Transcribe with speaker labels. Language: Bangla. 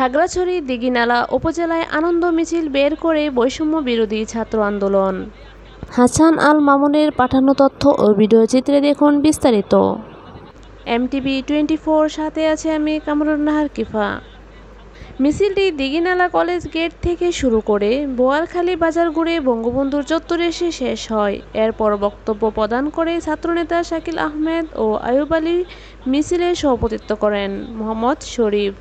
Speaker 1: খাগড়াছড়ি দিঘিনালা উপজেলায় আনন্দ মিছিল বের করে বৈষম্য বিরোধী ছাত্র আন্দোলন। হাসান আল মামুনের পাঠানো তথ্য ও ভিডিও চিত্রে দেখুন বিস্তারিত। এমটিভি টোয়েন্টি ফোর সাথে আছে আমি কামরুন্নাহার কিফা। মিছিলটি দিঘিনালা কলেজ গেট থেকে শুরু করে বোয়ালখালী বাজার ঘুরে বঙ্গবন্ধুর চত্বরে এসে শেষ হয়। এরপর বক্তব্য প্রদান করে ছাত্রনেতা শাকিল আহমেদ ও আয়ুব আলী মিছিলে সভাপতিত্ব করেন মোহাম্মদ শরীফ।